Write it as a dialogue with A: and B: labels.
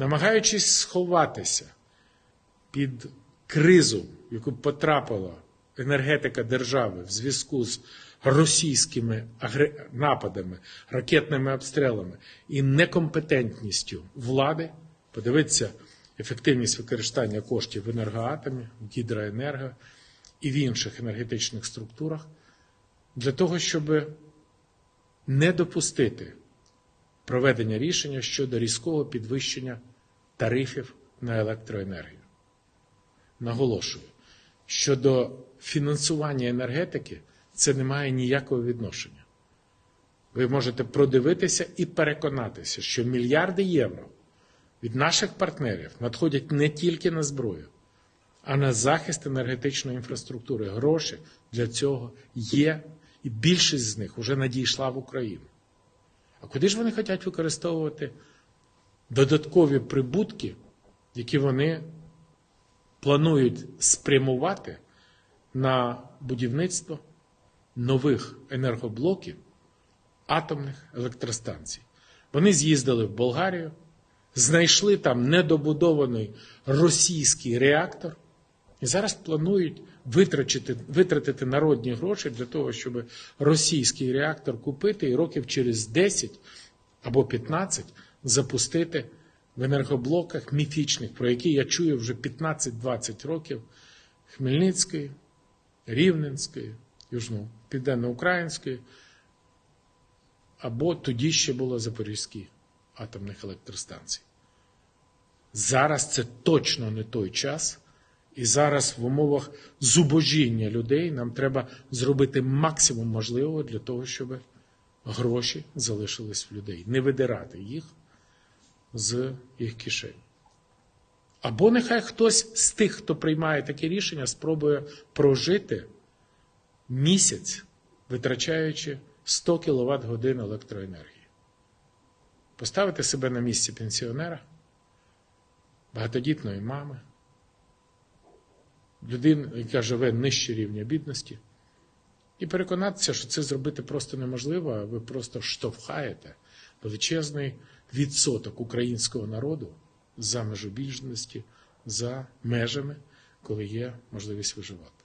A: намагаючись сховатися під кризу, в яку потрапила енергетика держави в зв'язку з російськими нападами, ракетними обстрілами і некомпетентністю влади, подивитися ефективність використання коштів в енергоатомі, в гідроенерго і в інших енергетичних структурах, для того, щоб не допустити проведення рішення щодо різкого підвищення тарифів на електроенергію. Наголошую, щодо фінансування енергетики це не має ніякого відношення. Ви можете продивитися і переконатися, що мільярди євро від наших партнерів надходять не тільки на зброю, а на захист енергетичної інфраструктури. Гроші для цього є, і більшість з них вже надійшла в Україну. А куди ж вони хочуть використовувати додаткові прибутки, які вони планують спрямувати на будівництво нових енергоблоків атомних електростанцій? Вони з'їздили в Болгарію, знайшли там недобудований російський реактор і зараз планують витратити, витратити народні гроші для того, щоб російський реактор купити і років через 10 або 15 запустити в енергоблоках міфічних, про які я чую вже 15-20 років Хмельницької, Рівненської, Південно-Української, або тоді ще було Запорізькі атомних електростанцій. Зараз це точно не той час. І зараз в умовах зубожіння людей нам треба зробити максимум можливого для того, щоб гроші залишились в людей, не видирати їх з їх кишень. Або нехай хтось з тих, хто приймає таке рішення, спробує прожити місяць, витрачаючи 100 кВт годин електроенергії. Поставити себе на місці пенсіонера, багатодітної мами людина, яка живе нижче рівня бідності, і переконатися, що це зробити просто неможливо, а ви просто штовхаєте величезний відсоток українського народу за межу бідності, за межами, коли є можливість виживати.